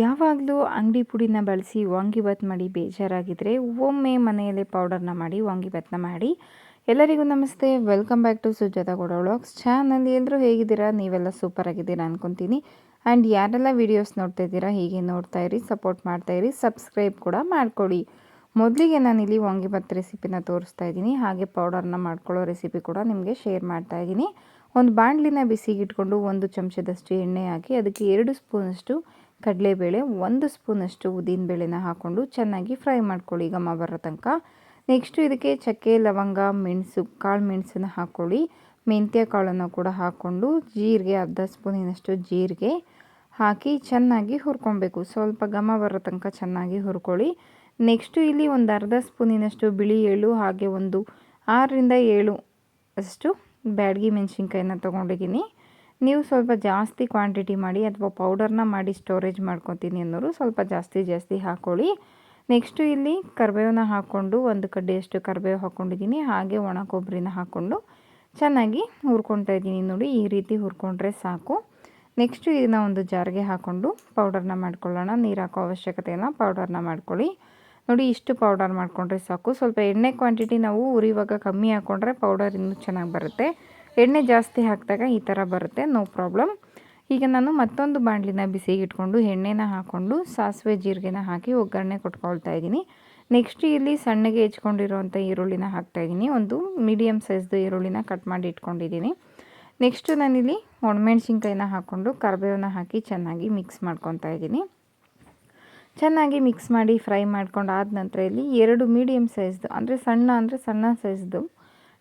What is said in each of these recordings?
ಯಾವಾಗಲೂ ಅಂಗಡಿ ಪುಡಿನ ಬಳಸಿ ವಾಂಗಿಬಾತ್ ಮಾಡಿ ಬೇಜಾರಾಗಿದ್ದರೆ ಒಮ್ಮೆ ಮನೆಯಲ್ಲೇ ಪೌಡರ್ನ ಮಾಡಿ ವಾಂಗಿಬಾತ್ನ ಮಾಡಿ. ಎಲ್ಲರಿಗೂ ನಮಸ್ತೆ. Welcome back to Sujatha Gowda vlogs channel ಎಲ್ಲರೂ ಹೇಗಿದ್ದೀರಾ? ನೀವೆಲ್ಲ ಸೂಪರ್ ಆಗಿದ್ದೀರಾ ಅನ್ಕೊತೀನಿ. ಆ್ಯಂಡ್ ಯಾರೆಲ್ಲ ವೀಡಿಯೋಸ್ ನೋಡ್ತಾ ಇದ್ದೀರಾ, ಹೀಗೆ ನೋಡ್ತಾ ಇರಿ ಸಪೋರ್ಟ್ ಮಾಡ್ತಾ ಇರಿ ಸಬ್ಸ್ಕ್ರೈಬ್ ಕೂಡ ಮಾಡ್ಕೊಳ್ಳಿ. ಮೊದಲಿಗೆ ನಾನು ಇಲ್ಲಿ ವಾಂಗಿಬಾತ್ ರೆಸಿಪಿನ ತೋರಿಸ್ತಾ ಇದ್ದೀನಿ. ಹಾಗೆ ಪೌಡರ್ನ ಮಾಡ್ಕೊಳ್ಳೋ ರೆಸಿಪಿ ಕೂಡ ನಿಮಗೆ ಶೇರ್ ಮಾಡ್ತಾ ಇದ್ದೀನಿ. ಒಂದು ಬಾಣಲಿನ ಬಿಸಿಗಿಟ್ಕೊಂಡು ಒಂದು ಚಮಚದಷ್ಟು ಎಣ್ಣೆ ಹಾಕಿ, ಅದಕ್ಕೆ ಎರಡು ಸ್ಪೂನಷ್ಟು ಕಡಲೆಬೇಳೆ ಒಂದು ಸ್ಪೂನಷ್ಟು ಬೇಳೆನ ಹಾಕ್ಕೊಂಡು ಚೆನ್ನಾಗಿ ಫ್ರೈ ಮಾಡ್ಕೊಳ್ಳಿ. ಘಮ ಬರೋ ತನಕ ನೆಕ್ಸ್ಟು ಇದಕ್ಕೆ ಚಕ್ಕೆ, ಲವಂಗ, ಮೆಣಸು, ಕಾಳು ಮೆಣಸನ್ನು ಹಾಕ್ಕೊಳ್ಳಿ. ಮೆಂತ್ಯ ಕಾಳನ್ನು ಕೂಡ ಹಾಕ್ಕೊಂಡು ಜೀರಿಗೆ, ಅರ್ಧ ಸ್ಪೂನಿನಷ್ಟು ಜೀರಿಗೆ ಹಾಕಿ ಚೆನ್ನಾಗಿ ಹುರ್ಕೊಬೇಕು. ಸ್ವಲ್ಪ ಘಮ ಬರೋ ತನಕ ಚೆನ್ನಾಗಿ ಹುರ್ಕೊಳ್ಳಿ. ನೆಕ್ಸ್ಟು ಇಲ್ಲಿ ಒಂದು ಅರ್ಧ ಸ್ಪೂನಿನಷ್ಟು ಬಿಳಿ ಎಳ್ಳು, ಹಾಗೆ ಒಂದು ಆರರಿಂದ ಏಳು ಅಷ್ಟು ಬ್ಯಾಡಗಿ ಮೆಣಸಿನ್ಕಾಯಿನ ತೊಗೊಂಡಿದ್ದೀನಿ. ನೀವು ಸ್ವಲ್ಪ ಜಾಸ್ತಿ ಕ್ವಾಂಟಿಟಿ ಮಾಡಿ ಅಥವಾ ಪೌಡರ್ನ ಮಾಡಿ ಸ್ಟೋರೇಜ್ ಮಾಡ್ಕೊತೀನಿ ಅನ್ನೋರು ಸ್ವಲ್ಪ ಜಾಸ್ತಿ ಜಾಸ್ತಿ ಹಾಕ್ಕೊಳ್ಳಿ ನೆಕ್ಸ್ಟು ಇಲ್ಲಿ ಕರಿಬೇವನ್ನ ಹಾಕ್ಕೊಂಡು ಒಂದು ಕಡ್ಡಿಯಷ್ಟು ಕರಿಬೇವು ಹಾಕ್ಕೊಂಡಿದ್ದೀನಿ. ಹಾಗೆ ಒಣ ಕೊಬ್ಬರಿನ ಹಾಕ್ಕೊಂಡು ಚೆನ್ನಾಗಿ ಹುರ್ಕೊತಾ ಇದ್ದೀನಿ ನೋಡಿ, ಈ ರೀತಿ ಹುರ್ಕೊಂಡ್ರೆ ಸಾಕು. ನೆಕ್ಸ್ಟು ಇದನ್ನ ಒಂದು ಜಾರಿಗೆ ಹಾಕ್ಕೊಂಡು ಪೌಡರ್ನ ಮಾಡ್ಕೊಳ್ಳೋಣ. ನೀರು ಹಾಕೋ ಅವಶ್ಯಕತೆ ಇಲ್ಲ ಪೌಡರ್ನ ಮಾಡ್ಕೊಳ್ಳಿ. ನೋಡಿ, ಇಷ್ಟು ಪೌಡರ್ ಮಾಡಿಕೊಂಡ್ರೆ ಸಾಕು. ಸ್ವಲ್ಪ ಎಣ್ಣೆ ಕ್ವಾಂಟಿಟಿ ನಾವು ಉರಿವಾಗ ಕಮ್ಮಿ ಹಾಕ್ಕೊಂಡ್ರೆ ಪೌಡರ್ ಇನ್ನೂ ಚೆನ್ನಾಗಿ ಬರುತ್ತೆ. ಎಣ್ಣೆ ಜಾಸ್ತಿ ಹಾಕಿದಾಗ ಈ ಥರ ಬರುತ್ತೆ, ನೋ ಪ್ರಾಬ್ಲಮ್. ಈಗ ನಾನು ಮತ್ತೊಂದು ಬಾಣಲಿನ ಬಿಸಿಗೆ ಇಟ್ಕೊಂಡು ಎಣ್ಣೆನ ಹಾಕ್ಕೊಂಡು ಸಾಸಿವೆ ಜೀರಿಗೆನ ಹಾಕಿ ಒಗ್ಗರಣೆ ಕೊಟ್ಕೊಳ್ತಾ ಇದ್ದೀನಿ. ನೆಕ್ಸ್ಟ್ ಇಲ್ಲಿ ಸಣ್ಣಗೆ ಹೆಚ್ಕೊಂಡಿರುವಂಥ ಈರುಳ್ಳಿನ ಹಾಕ್ತಾಯಿದ್ದೀನಿ ಒಂದು ಮೀಡಿಯಮ್ ಸೈಜ್ದು ಈರುಳ್ಳಿನ ಕಟ್ ಮಾಡಿ ಇಟ್ಕೊಂಡಿದ್ದೀನಿ. ನೆಕ್ಸ್ಟು ನಾನಿಲ್ಲಿ ಒಣಮೆಣ್ಸಿನ್ಕಾಯಿನ ಹಾಕ್ಕೊಂಡು ಕರಿಬೇವನ್ನ ಹಾಕಿ ಚೆನ್ನಾಗಿ ಮಿಕ್ಸ್ ಮಾಡ್ಕೊತಾ ಇದ್ದೀನಿ. ಚೆನ್ನಾಗಿ ಮಿಕ್ಸ್ ಮಾಡಿ ಫ್ರೈ ಮಾಡ್ಕೊಂಡು ಆದ ನಂತರ ಇಲ್ಲಿ ಎರಡು ಮೀಡಿಯಮ್ ಸೈಜ್ದು ಅಂದರೆ ಸಣ್ಣ ಅಂದರೆ ಸಣ್ಣ ಸೈಜ್ದು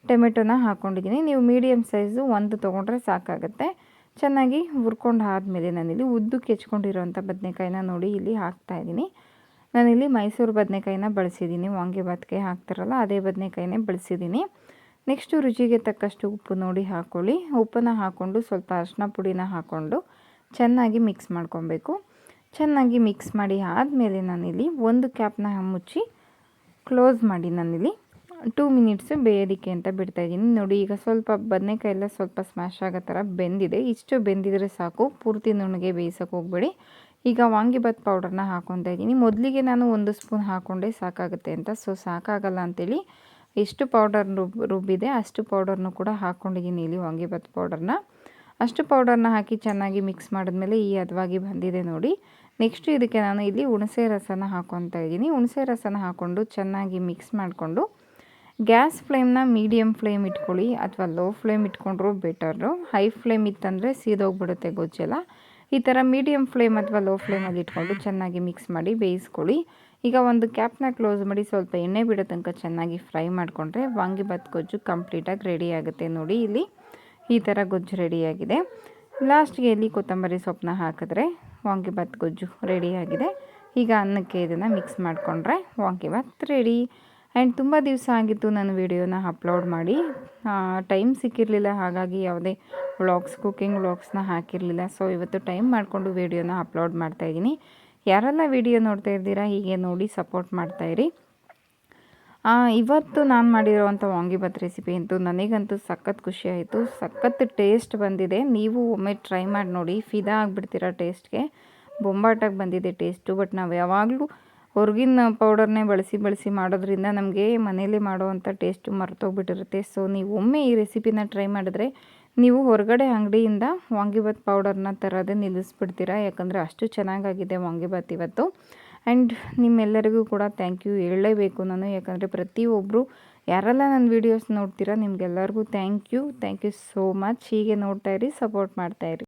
ಟೊಮೆಟೊನ ಹಾಕ್ಕೊಂಡಿದ್ದೀನಿ ನೀವು ಮೀಡಿಯಮ್ ಸೈಜು ಒಂದು ತೊಗೊಂಡ್ರೆ ಸಾಕಾಗುತ್ತೆ. ಚೆನ್ನಾಗಿ ಹುರ್ಕೊಂಡು ಆದಮೇಲೆ ನಾನಿಲ್ಲಿ ಉದ್ದು ಹೆಚ್ಕೊಂಡಿರೋಂಥ ಬದನೆಕಾಯಿನ ನೋಡಿ ಇಲ್ಲಿ ಹಾಕ್ತಾಯಿದ್ದೀನಿ ನಾನಿಲ್ಲಿ ಮೈಸೂರು ಬದನೆಕಾಯಿನ ಬಳಸಿದ್ದೀನಿ. ವಾಂಗಿಬಾತ್ಗೆ ಹಾಕ್ತಾರಲ್ಲ, ಅದೇ ಬದನೆಕಾಯಿನೇ ಬಳಸಿದ್ದೀನಿ. ನೆಕ್ಸ್ಟು ರುಚಿಗೆ ತಕ್ಕಷ್ಟು ಉಪ್ಪು ನೋಡಿ ಹಾಕ್ಕೊಳ್ಳಿ ಉಪ್ಪನ್ನು ಹಾಕ್ಕೊಂಡು ಸ್ವಲ್ಪ ಅರಿಶಿನ ಪುಡಿನ ಹಾಕ್ಕೊಂಡು ಚೆನ್ನಾಗಿ ಮಿಕ್ಸ್ ಮಾಡ್ಕೊಬೇಕು. ಚೆನ್ನಾಗಿ ಮಿಕ್ಸ್ ಮಾಡಿ ಆದಮೇಲೆ ನಾನಿಲ್ಲಿ ಒಂದು ಕ್ಯಾಪ್ನ ಮುಚ್ಚಿ ಕ್ಲೋಸ್ ಮಾಡಿ ನಾನಿಲ್ಲಿ ಟೂ ಮಿನಿಟ್ಸು ಬೇಯೋದಕ್ಕೆ ಅಂತ ಬಿಡ್ತಾ ಇದ್ದೀನಿ. ನೋಡಿ, ಈಗ ಸ್ವಲ್ಪ ಬದನೆಕಾಯಿ ಸ್ವಲ್ಪ ಸ್ಮ್ಯಾಶ್ ಆಗೋ ಥರ ಬೆಂದಿದೆ. ಇಷ್ಟು ಬೆಂದಿದ್ರೆ ಸಾಕು. ಪೂರ್ತಿ ನುಣ್ಣಗೆ ಬೇಯಿಸೋಕೆ ಹೋಗಬೇಡಿ. ಈಗ ವಾಂಗಿಬಾತ್ ಪೌಡರ್ನ ಹಾಕೊತಾ ಇದ್ದೀನಿ. ಮೊದಲಿಗೆ ನಾನು ಒಂದು ಸ್ಪೂನ್ ಹಾಕ್ಕೊಂಡೆ ಸಾಕಾಗುತ್ತೆ ಅಂತ. ಸೊ ಸಾಕಾಗಲ್ಲ ಅಂತೇಳಿ ಎಷ್ಟು ಪೌಡರ್ ರುಬ್ ರುಬ್ಬಿದೆ ಅಷ್ಟು ಪೌಡರ್ನು ಕೂಡ ಹಾಕ್ಕೊಂಡಿದ್ದೀನಿ ಇಲ್ಲಿ ವಾಂಗಿಬಾತ್ ಪೌಡರ್ನ ಅಷ್ಟು ಪೌಡರ್ನ ಹಾಕಿ ಚೆನ್ನಾಗಿ ಮಿಕ್ಸ್ ಮಾಡಿದ್ಮೇಲೆ ಈ ಹದವಾಗಿ ಬಂದಿದೆ ನೋಡಿ. ನೆಕ್ಸ್ಟ್ ಇದಕ್ಕೆ ನಾನು ಇಲ್ಲಿ ಹುಣಸೆ ರಸನ ಹಾಕ್ಕೊತಾ ಇದ್ದೀನಿ. ಹುಣಸೆ ರಸನ ಹಾಕ್ಕೊಂಡು ಚೆನ್ನಾಗಿ ಮಿಕ್ಸ್ ಮಾಡಿಕೊಂಡು ಗ್ಯಾಸ್ ಫ್ಲೇಮ್ನ ಮೀಡಿಯಮ್ ಫ್ಲೇಮ್ ಇಟ್ಕೊಳ್ಳಿ ಅಥವಾ ಲೋ ಫ್ಲೇಮ್ ಇಟ್ಕೊಂಡ್ರು ಬೆಟರು. ಹೈ ಫ್ಲೇಮ್ ಇತ್ತಂದರೆ ಸೀದೋಗ್ಬಿಡುತ್ತೆ ಗೊಜ್ಜೆಲ್ಲ ಈ ಥರ ಮೀಡಿಯಮ್ ಫ್ಲೇಮ್ ಅಥವಾ ಲೋ ಫ್ಲೇಮಲ್ಲಿ ಇಟ್ಕೊಂಡು ಚೆನ್ನಾಗಿ ಮಿಕ್ಸ್ ಮಾಡಿ ಬೇಯಿಸ್ಕೊಳ್ಳಿ. ಈಗ ಒಂದು ಕ್ಯಾಪ್ನ ಕ್ಲೋಸ್ ಮಾಡಿ ಸ್ವಲ್ಪ ಎಣ್ಣೆ ಬಿಡೋ ತನಕ ಚೆನ್ನಾಗಿ ಫ್ರೈ ಮಾಡಿಕೊಂಡ್ರೆ ವಾಂಗಿಬಾತ್ ಗೊಜ್ಜು ಕಂಪ್ಲೀಟಾಗಿ ರೆಡಿ ಆಗುತ್ತೆ ನೋಡಿ ಇಲ್ಲಿ. ಈ ಥರ ಗೊಜ್ಜು ರೆಡಿಯಾಗಿದೆ ಲಾಸ್ಟ್ಗೆ ಇಲ್ಲಿ ಕೊತ್ತಂಬರಿ ಸೊಪ್ಪನ್ನ ಹಾಕಿದ್ರೆ ವಾಂಗಿಬಾತ್ ಗೊಜ್ಜು ರೆಡಿಯಾಗಿದೆ ಈಗ ಅನ್ನಕ್ಕೆ ಇದನ್ನು ಮಿಕ್ಸ್ ಮಾಡಿಕೊಂಡ್ರೆ ವಾಂಗಿಬಾತ್ ರೆಡಿ. ಆ್ಯಂಡ್ ತುಂಬ ದಿವಸ ಆಗಿತ್ತು ನಾನು ವೀಡಿಯೋನ ಅಪ್ಲೋಡ್ ಮಾಡಿ. ಟೈಮ್ ಸಿಕ್ಕಿರಲಿಲ್ಲ, ಹಾಗಾಗಿ ಯಾವುದೇ ವ್ಲಾಗ್ಸ್, ಕುಕ್ಕಿಂಗ್ ವ್ಲಾಗ್ಸ್ನ ಹಾಕಿರಲಿಲ್ಲ. ಸೊ, ಇವತ್ತು ಟೈಮ್ ಮಾಡಿಕೊಂಡು ವೀಡಿಯೋನ ಅಪ್ಲೋಡ್ ಮಾಡ್ತಾಯಿದ್ದೀನಿ ಯಾರೆಲ್ಲ ವಿಡಿಯೋ ನೋಡ್ತಾ ಇದ್ದೀರಾ ಹೀಗೆ ನೋಡಿ ಸಪೋರ್ಟ್ ಮಾಡ್ತಾಯಿರಿ ಇವತ್ತು ನಾನು ಮಾಡಿರೋವಂಥ ವಾಂಗಿಬಾತ್ ರೆಸಿಪಿ ಅಂತೂ ನನಗಂತೂ ಸಖತ್ ಖುಷಿ ಆಯಿತು. ಸಖತ್ ಟೇಸ್ಟ್ ಬಂದಿದೆ. ನೀವು ಒಮ್ಮೆ ಟ್ರೈ ಮಾಡಿ ನೋಡಿ. ಫಿದಾ ಆಗಿಬಿಡ್ತೀರ ಟೇಸ್ಟ್ಗೆ. ಬೊಂಬಾಟಾಗಿ ಬಂದಿದೆ ಟೇಸ್ಟು, ಬಟ್ ನಾವು ಯಾವಾಗಲೂ ಹೊರಗಿನ ಪೌಡರ್ನೇ ಬಳಸಿ ಬಳಸಿ ಮಾಡೋದ್ರಿಂದ ನಮಗೆ ಮನೇಲಿ ಮಾಡುವಂಥ ಟೇಸ್ಟು ಮರೆತೋಗ್ಬಿಟ್ಟಿರುತ್ತೆ. ಸೊ ನೀವು ಒಮ್ಮೆ ಈ ರೆಸಿಪಿನ ಟ್ರೈ ಮಾಡಿದ್ರೆ ನೀವು ಹೊರಗಡೆ ಅಂಗಡಿಯಿಂದ ವಾಂಗಿಬಾತ್ ಪೌಡರ್ನ ತರೋದೇ ನಿಲ್ಲಿಸ್ಬಿಡ್ತೀರಾ? ಯಾಕಂದರೆ ಅಷ್ಟು ಚೆನ್ನಾಗಾಗಿದೆ ವಾಂಗಿಬಾತ್ ಇವತ್ತು. ಆ್ಯಂಡ್ ನಿಮ್ಮೆಲ್ಲರಿಗೂ ಕೂಡ ಥ್ಯಾಂಕ್ ಯು ಹೇಳಲೇಬೇಕು ನಾನು. ಯಾಕಂದರೆ ಪ್ರತಿಯೊಬ್ಬರು ಯಾರೆಲ್ಲ ನನ್ನ ವೀಡಿಯೋಸ್ ನೋಡ್ತೀರಾ, ನಿಮಗೆಲ್ಲರಿಗೂ thank you thank you so much ಹೀಗೆ ನೋಡ್ತಾಯಿರಿ ಸಪೋರ್ಟ್ ಮಾಡ್ತಾಯಿರಿ